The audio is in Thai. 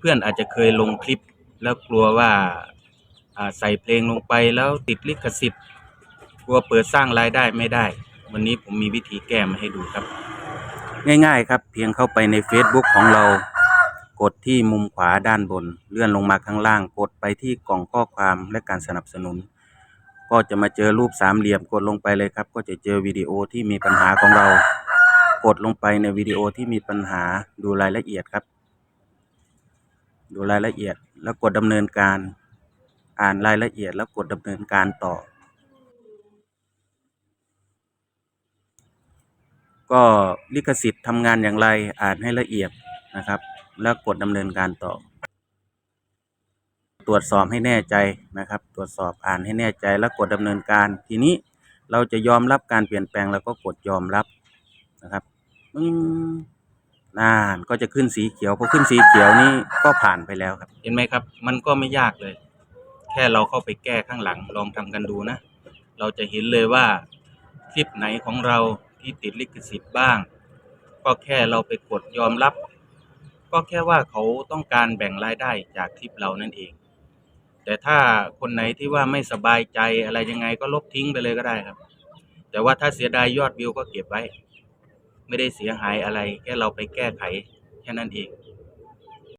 เพื่อนๆอาจจะเคยลงคลิป แล้วกลัวว่าใส่เพลงลงไปแล้วติดลิขสิทธิ์กลัวเปิดสร้างรายได้ไม่ได้ วันนี้ผมมีวิธีแก้มาให้ดูครับ ง่ายๆครับ เพียงเข้าไปใน Facebook ของเรา กดที่มุมขวาด้านบน เลื่อนลงมาข้างล่าง กดไปที่กล่องข้อความและการสนับสนุน ก็จะมาเจอรูปสามเหลี่ยมกดลงไปเลยครับ ก็จะเจอวิดีโอที่มีปัญหาของเรา กดลงไปในวิดีโอที่มีปัญหาดูรายละเอียดครับ ดูรายละเอียดแล้วกดดำเนินการ อ่านรายละเอียดแล้วกดดำเนินการต่อ ก็ลิขสิทธิ์ทำงานอย่างไรอ่านให้ละเอียดนะครับ แล้วกดดำเนินการต่อ ตรวจสอบให้แน่ใจนะครับ ตรวจสอบอ่านให้แน่ใจแล้วกดดำเนินการ ทีนี้เราจะยอมรับการเปลี่ยนแปลงเราก็กดยอมรับนะครับ อืม น่านก็จะขึ้นสีเขียวพอขึ้นสีเขียวนี่ก็ผ่านไปแล้วครับ เห็นไหมครับ มันก็ไม่ยากเลย แค่เราเข้าไปแก้ข้างหลังลองทำกันดูนะ เราจะเห็นเลยว่าคลิปไหนของเราที่ติดลิขสิทธิ์บ้าง ก็แค่เราไปกดยอมรับ ก็แค่ว่าเขาต้องการแบ่งรายได้จากคลิปเรานั่นเอง แต่ถ้าคนไหนที่ว่าไม่สบายใจอะไรยังไงก็ลบทิ้งไปเลยก็ได้ครับ แต่ว่าถ้าเสียดายยอดวิวก็เก็บไว้ ไม่ได้เสียหายอะไรแค่เราไปแก้ไขแค่นั้นเอง